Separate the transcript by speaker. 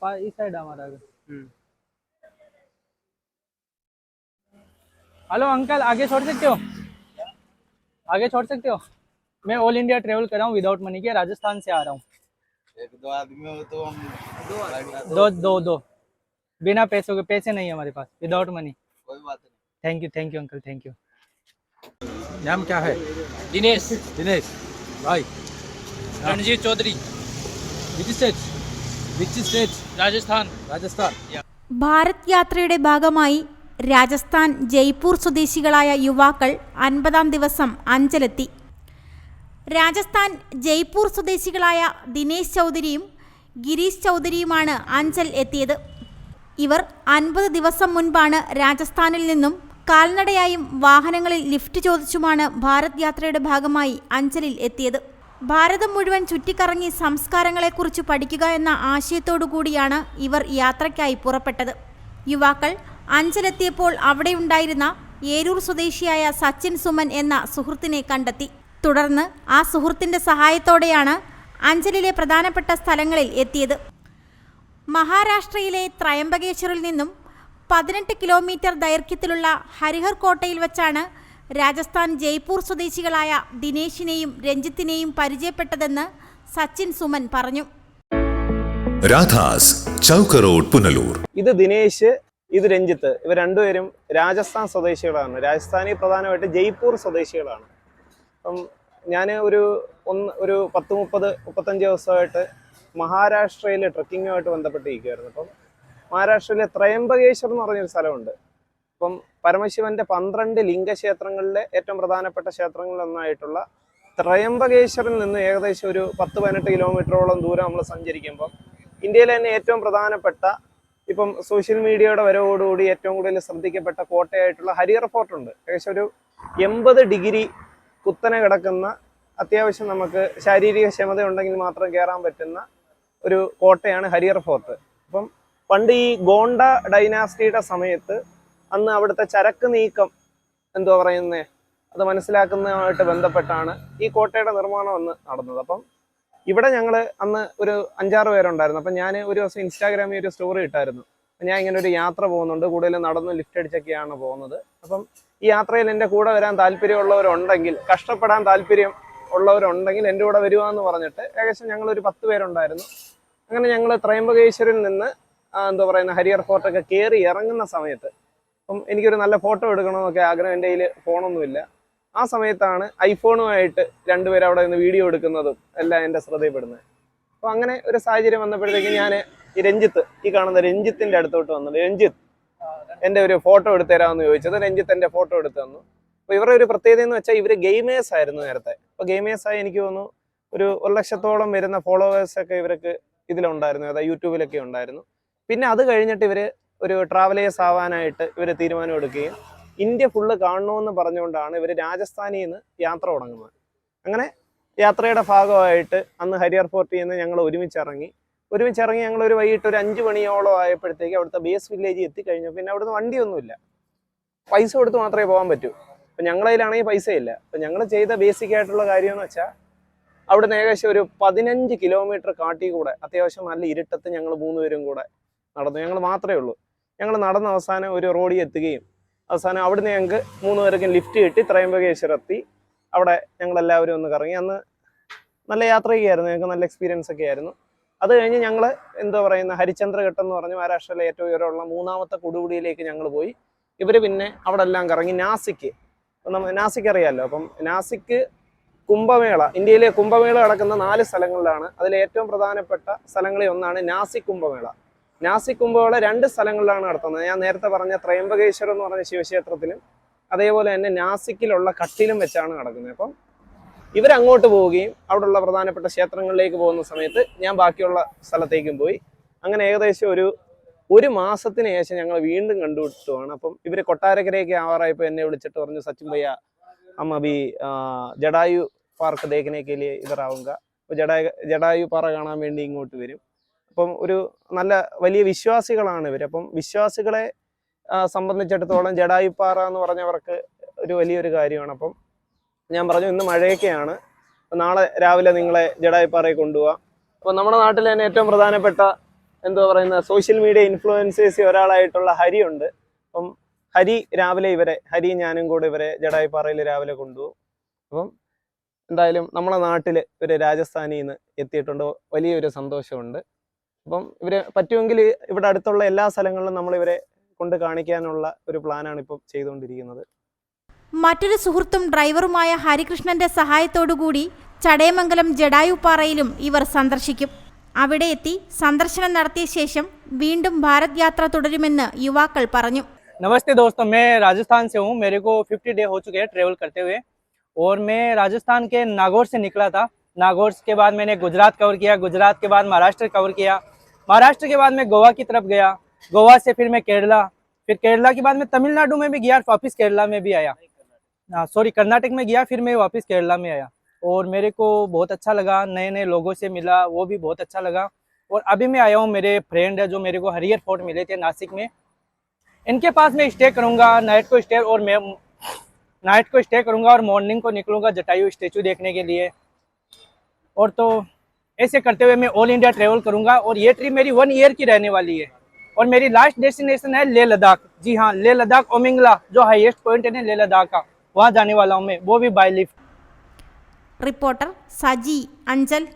Speaker 1: पास इस साइड हमारा हम्म। Hello uncle आगे छोड़ सकते हो? आगे छोड़ सकते हो? मैं ऑल इंडिया ट्रेवल कर रहा हूँ विदाउट मनी के राजस्थान से आ रहा हूँ।
Speaker 2: दो आदमी हो तो हम दो तो
Speaker 1: दो दो, दो। बिना पैसों के पैसे नहीं हमारे पास विदाउट मनी
Speaker 2: कोई बात नहीं।
Speaker 1: Thank you thank you uncle thank you
Speaker 3: नाम क्या है?
Speaker 1: दिनेश।
Speaker 3: दिनेश। भाई।
Speaker 1: रणजीत चौधरी।
Speaker 3: विज़िट
Speaker 4: ഭാരത് യാത്രയുടെ ഭാഗമായി രാജസ്ഥാൻ ജയ്പൂർ സ്വദേശികളായ യുവാക്കൾ അൻപതാം ദിവസം അഞ്ചലെത്തി. രാജസ്ഥാൻ ജയ്പൂർ സ്വദേശികളായ ദിനേശ് ചൗധരിയും ഗിരീഷ് ചൗധരിയുമാണ് അഞ്ചൽ എത്തിയത്. ഇവർ അൻപത് ദിവസം മുൻപാണ് രാജസ്ഥാനിൽ നിന്നും കാൽനടയായും വാഹനങ്ങളിൽ ലിഫ്റ്റ് ചോദിച്ചുമാണ് ഭാരത് യാത്രയുടെ ഭാഗമായി അഞ്ചലിൽ എത്തിയത്. ഭാരതം മുഴുവൻ ചുറ്റിക്കറങ്ങി സംസ്കാരങ്ങളെക്കുറിച്ച് പഠിക്കുക എന്ന ആശയത്തോടു കൂടിയാണ് ഇവർ യാത്രയ്ക്കായി പുറപ്പെട്ടത്. യുവാക്കൾ അഞ്ചലെത്തിയപ്പോൾ അവിടെയുണ്ടായിരുന്ന ഏരൂർ സ്വദേശിയായ സച്ചിൻ സുമൻ എന്ന സുഹൃത്തിനെ കണ്ടെത്തി. തുടർന്ന് ആ സുഹൃത്തിന്റെ സഹായത്തോടെയാണ് അഞ്ചലിലെ പ്രധാനപ്പെട്ട സ്ഥലങ്ങളിൽ എത്തിയത്. മഹാരാഷ്ട്രയിലെ ത്രയംബകേശ്വറിൽ നിന്നും പതിനെട്ട് കിലോമീറ്റർ ദൈർഘ്യത്തിലുള്ള ഹരിഹർ കോട്ടയിൽ വച്ചാണ് രാജസ്ഥാൻ ജയ്പൂർ സ്വദേശികളായ ദിനേശിനെയും രഞ്ജിത്തിനെയും പരിചയപ്പെട്ടതെന്ന് സച്ചിൻ സുമൻ പറഞ്ഞു.
Speaker 5: രാധാസ് ചൗക്ക് റോഡ് പുനലൂർ.
Speaker 6: ഇത് ദിനേശ് ഇത് രഞ്ജിത്ത്. ഇവർ രണ്ടുപേരും രാജസ്ഥാൻ സ്വദേശികളാണ്. രാജസ്ഥാനി പ്രധാനമായിട്ട് ജയ്പൂർ സ്വദേശികളാണ്. അപ്പം ഞാൻ ഒരു ഒന്ന് ഒരു പത്ത് മുപ്പത് മുപ്പത്തഞ്ച് ദിവസമായിട്ട് മഹാരാഷ്ട്രയിൽ ട്രക്കിങ്ങുമായിട്ട് ബന്ധപ്പെട്ടിരിക്കുകയായിരുന്നു. അപ്പം മഹാരാഷ്ട്രയിലെ ത്രയംബകേശ്വർ എന്ന് പറഞ്ഞൊരു സ്ഥലമുണ്ട്. അപ്പം പരമശിവന്റെ പന്ത്രണ്ട് ലിംഗക്ഷേത്രങ്ങളിലെ ഏറ്റവും പ്രധാനപ്പെട്ട ക്ഷേത്രങ്ങളിൽ ഒന്നായിട്ടുള്ള ത്രയംബകേശ്വറിൽ നിന്ന് ഏകദേശം ഒരു പത്ത് പതിനെട്ട് കിലോമീറ്ററോളം ദൂരം നമ്മൾ സഞ്ചരിക്കുമ്പോൾ ഇന്ത്യയിലെ തന്നെ ഏറ്റവും പ്രധാനപ്പെട്ട ഇപ്പം സോഷ്യൽ മീഡിയയുടെ വരവോടുകൂടി ഏറ്റവും കൂടുതൽ ശ്രദ്ധിക്കപ്പെട്ട കോട്ടയായിട്ടുള്ള ഹരിയർ ഫോർട്ട് ഉണ്ട്. ഏകദേശം ഒരു എൺപത് ഡിഗ്രി കുത്തനെ കിടക്കുന്ന അത്യാവശ്യം നമുക്ക് ശാരീരിക ക്ഷമത ഉണ്ടെങ്കിൽ മാത്രം കയറാൻ പറ്റുന്ന ഒരു കോട്ടയാണ് ഹരിയർ ഫോർട്ട്. അപ്പം പണ്ട് ഈ ഗോണ്ട ഡൈനാസ്റ്റിയുടെ സമയത്ത് അന്ന് അവിടുത്തെ ചരക്ക് നീക്കം എന്തോ പറയുന്നേ അത് മനസ്സിലാക്കുന്നതുമായിട്ട് ബന്ധപ്പെട്ടാണ് ഈ കോട്ടയുടെ നിർമ്മാണം അന്ന് നടന്നത്. അപ്പം ഇവിടെ ഞങ്ങൾ അന്ന് ഒരു അഞ്ചാറ് പേരുണ്ടായിരുന്നു. അപ്പം ഞാൻ ഒരു ദിവസം ഇൻസ്റ്റാഗ്രാമിൽ ഒരു സ്റ്റോറി ഇട്ടായിരുന്നു. ഞാൻ ഇങ്ങനെ ഒരു യാത്ര പോകുന്നുണ്ട്. കൂടുതലും നടന്ന് ലിഫ്റ്റ് അടിച്ചൊക്കെയാണ് പോകുന്നത്. അപ്പം ഈ യാത്രയിൽ എന്റെ കൂടെ വരാൻ താല്പര്യമുള്ളവരുണ്ടെങ്കിൽ കഷ്ടപ്പെടാൻ താല്പര്യം ഉള്ളവരുണ്ടെങ്കിൽ എന്റെ കൂടെ വരുവാന്ന് പറഞ്ഞിട്ട് ഏകദേശം ഞങ്ങൾ ഒരു പത്ത് പേരുണ്ടായിരുന്നു. അങ്ങനെ ഞങ്ങൾ ത്രയംബകേശ്വരിൽ നിന്ന് എന്താ പറയുന്ന ഹരിയർ ഫോർട്ടൊക്കെ കയറി ഇറങ്ങുന്ന സമയത്ത് അപ്പം എനിക്കൊരു നല്ല ഫോട്ടോ എടുക്കണമെന്നൊക്കെ ആഗ്രഹം എന്റെ കയ്യിൽ ഫോണൊന്നുമില്ല ആ സമയത്താണ് ഐഫോണുമായിട്ട് രണ്ടുപേരും അവിടെ നിന്ന് വീഡിയോ എടുക്കുന്നതും എല്ലാം എന്റെ ശ്രദ്ധയിൽപ്പെടുന്നത്. അപ്പോൾ അങ്ങനെ ഒരു സാഹചര്യം വന്നപ്പോഴത്തേക്ക് ഞാൻ ഈ രഞ്ജിത്ത് ഈ കാണുന്ന രഞ്ജിത്തിന്റെ അടുത്തോട്ട് വന്നത് രഞ്ജിത്ത് എന്റെ ഒരു ഫോട്ടോ എടുത്തു തരാമെന്ന് ചോദിച്ചത്. രഞ്ജിത്ത് എന്റെ ഫോട്ടോ എടുത്തു തന്നു. അപ്പോൾ ഇവരുടെ ഒരു പ്രത്യേകത എന്ന് വെച്ചാൽ ഇവർ ഗെയിമേഴ്സ് ആയിരുന്നു നേരത്തെ. അപ്പോൾ ഗെയിമേഴ്സായി എനിക്ക് തോന്നുന്നു ഒരു ഒരു ലക്ഷത്തോളം വരുന്ന ഫോളോവേഴ്സൊക്കെ ഇവർക്ക് ഇതിലുണ്ടായിരുന്നു അതായത് യൂട്യൂബിലൊക്കെ ഉണ്ടായിരുന്നു. പിന്നെ അത് കഴിഞ്ഞിട്ട് ഇവർ ഒരു ട്രാവലേഴ്സ് ആവാനായിട്ട് ഇവർ തീരുമാനം എടുക്കുകയും ഇന്ത്യ ഫുള്ള് കാണണമെന്ന് പറഞ്ഞുകൊണ്ടാണ് ഇവർ രാജസ്ഥാനിൽ നിന്ന് യാത്ര തുടങ്ങുന്നത്. അങ്ങനെ യാത്രയുടെ ഭാഗമായിട്ട് അന്ന് ഹരിയർ ഫോർട്ടിൽ നിന്ന് ഞങ്ങൾ ഒരുമിച്ചിറങ്ങി. ഒരുമിച്ചിറങ്ങി ഞങ്ങൾ ഒരു വൈകിട്ട് ഒരു അഞ്ച് മണിയോളം ആയപ്പോഴത്തേക്ക് അവിടുത്തെ ബേസ് വില്ലേജിൽ എത്തിക്കഴിഞ്ഞു. പിന്നെ അവിടുന്ന് വണ്ടിയൊന്നുമില്ല. പൈസ കൊടുത്ത് മാത്രമേ പോകാൻ പറ്റൂ. അപ്പം ഞങ്ങളതിലാണെങ്കിൽ പൈസ പൈസയില്ല. അപ്പം ഞങ്ങൾ ചെയ്ത ബേസിക് ആയിട്ടുള്ള കാര്യം എന്ന് വെച്ചാൽ അവിടുന്ന് ഏകദേശം ഒരു പതിനഞ്ച് കിലോമീറ്റർ കാട്ടി കൂടെ അത്യാവശ്യം നല്ല ഇരുട്ടത്ത് ഞങ്ങൾ മൂന്ന് മൂന്നുപേരും കൂടെ നടന്നു. ഞങ്ങൾ മാത്രമേ ഉള്ളൂ. ഞങ്ങൾ നടന്ന അവസാനം ഒരു റോഡിൽ എത്തുകയും അവസാനം അവിടുന്ന് ഞങ്ങൾക്ക് മൂന്ന് പേർക്കും ലിഫ്റ്റ് കിട്ടി. ത്രയംബകേശ്വരം എത്തി അവിടെ ഞങ്ങളെല്ലാവരും ഒന്ന് കറങ്ങി. അന്ന് നല്ല യാത്രയൊക്കെയായിരുന്നു. ഞങ്ങൾക്ക് നല്ല എക്സ്പീരിയൻസ് ഒക്കെ ആയിരുന്നു. അത് കഴിഞ്ഞ് ഞങ്ങൾ എന്താ പറയുന്ന ഹരിചന്ദ്രഘട്ടം എന്ന് പറഞ്ഞ് മഹാരാഷ്ട്രയിലെ ഏറ്റവും ഉയരമുള്ള മൂന്നാമത്തെ കൊടുമുടിയിലേക്ക് ഞങ്ങൾ പോയി. ഇവർ പിന്നെ അവിടെ എല്ലാം കറങ്ങി. നാസിക്ക്. നാസിക്ക് അറിയാമല്ലോ അപ്പം നാസിക്ക് കുംഭമേള ഇന്ത്യയിലെ കുംഭമേള നടക്കുന്ന നാല് സ്ഥലങ്ങളിലാണ് അതിൽ ഏറ്റവും പ്രധാനപ്പെട്ട സ്ഥലങ്ങളിൽ ഒന്നാണ് നാസിക് കുംഭമേള. നാസി കുംഭമേള രണ്ട് സ്ഥലങ്ങളിലാണ് നടത്തുന്നത്. ഞാൻ നേരത്തെ പറഞ്ഞ ത്രയംബകേശ്വരം എന്ന് പറഞ്ഞ ശിവക്ഷേത്രത്തിലും അതേപോലെ തന്നെ നാസിക്കിലുള്ള കട്ടിലും വെച്ചാണ് നടക്കുന്നത്. അപ്പം ഇവരങ്ങോട്ട് പോവുകയും അവിടെയുള്ള പ്രധാനപ്പെട്ട ക്ഷേത്രങ്ങളിലേക്ക് പോകുന്ന സമയത്ത് ഞാൻ ബാക്കിയുള്ള സ്ഥലത്തേക്കും പോയി. അങ്ങനെ ഏകദേശം ഒരു ഒരു മാസത്തിന് ശേഷം ഞങ്ങൾ വീണ്ടും കണ്ടുപിടിച്ചതാണ് അപ്പം ഇവർ കൊട്ടാരക്കരയ്ക്ക് ആവാറായപ്പോൾ എന്നെ വിളിച്ചിട്ട് പറഞ്ഞു സച്ചിൻ ഭയ്യ അമ്മ ബി ജഡായു പാർക്ക് ദേഖനേക്കലി ഇവർ ആവുക ജഡായു ജഡായു പാറ കാണാൻ വേണ്ടി ഇങ്ങോട്ട് വരും. അപ്പം ഒരു നല്ല വലിയ വിശ്വാസികളാണ് ഇവർ അപ്പം വിശ്വാസികളെ സംബന്ധിച്ചിടത്തോളം ജഡായുപ്പാറ എന്ന് പറഞ്ഞവർക്ക് ഒരു വലിയൊരു കാര്യമാണ്. അപ്പം ഞാൻ പറഞ്ഞു ഇന്ന് മഴയൊക്കെയാണ്. നാളെ രാവിലെ നിങ്ങളെ ജഡായു കൊണ്ടുപോകാം അപ്പോൾ നമ്മുടെ നാട്ടിൽ തന്നെ ഏറ്റവും പ്രധാനപ്പെട്ട എന്തോ പറയുന്ന സോഷ്യൽ മീഡിയ ഇൻഫ്ലുവൻസേഴ്സ് ഒരാളായിട്ടുള്ള ഹരി ഉണ്ട്. അപ്പം ഹരി രാവിലെ ഇവരെ ഹരി ഞാനും കൂടെ ഇവരെ ജഡായിപ്പാറയിൽ രാവിലെ കൊണ്ടുപോകും. അപ്പം എന്തായാലും നമ്മുടെ നാട്ടിൽ ഒരു രാജസ്ഥാനിൽ നിന്ന് എത്തിയിട്ടുണ്ട്. വലിയൊരു സന്തോഷമുണ്ട്. അപ്പം ഇവര് പറ്റുമെങ്കിൽ ഇവിടെ അടുത്തുള്ള എല്ലാ സ്ഥലങ്ങളിലും നമ്മൾ ഇവരെ കൊണ്ട് കാണിക്കാനുള്ള ഒരു പ്ലാനാണ് ഇപ്പം ചെയ്തുകൊണ്ടിരിക്കുന്നത്
Speaker 4: മറ്റൊരു സുഹൃത്തും ഡ്രൈവറുമായ ഹരികൃഷ്ണന്റെ സഹായത്തോടുകൂടി ചടയമംഗലം ജഡായുപ്പാറയിലും ഇവർ സന്ദർശിക്കും അവിടെ എത്തി സന്ദർശനം നടത്തിയ ശേഷം വീണ്ടും ഭാരത് യാത്ര തുടരുമെന്ന് യുവാക്കൾ പറഞ്ഞു
Speaker 1: नमस्ते दोस्तों मैं राजस्थान से हूँ मेरे को 50 डे हो चुके हैं ट्रेवल करते हुए और मैं राजस्थान के नागौर से निकला था नागौर के बाद मैंने गुजरात कवर किया, गुजरात के बाद महाराष्ट्र कवर किया। महाराष्ट्र के बाद मैं गोवा की तरफ़ गया। गोवा से फिर मैं केरला। फिर केरला के बाद मैं तमिलनाडु में भी गया वापस केरला में भी आया। हाँ सॉरी कर्नाटक में गया, फिर मैं वापस केरला में आया। और मेरे को बहुत अच्छा लगा नए नए लोगों से मिला, वो भी बहुत अच्छा लगा। और अभी मैं आया हूँ, मेरे फ्रेंड है जो मेरे को हरियर फोर्ट मिले थे नासिक में। इनके पास मैं स्टे करूँगा नाइट को स्टे और मैं नाइट को स्टे करूँगा और मॉर्निंग को निकलूँगा जटायु स्टेचू देखने के लिए। और तो ऐसे करते हुए मैं ऑल इंडिया ट्रेवल करूँगा और ये ट्रिप मेरी वन ईयर की रहने वाली है। और मेरी लास्ट डेस्टिनेशन है लेह लद्दाख। जी हाँ लेह लद्दाख ओमिंगला जो हाईएस्ट पॉइंट है लेह लद्दाख का। वहाँ जाने वाला हूँ मैं, वो भी बाई लिफ्ट
Speaker 4: रिपोर्टर साजी, अंजल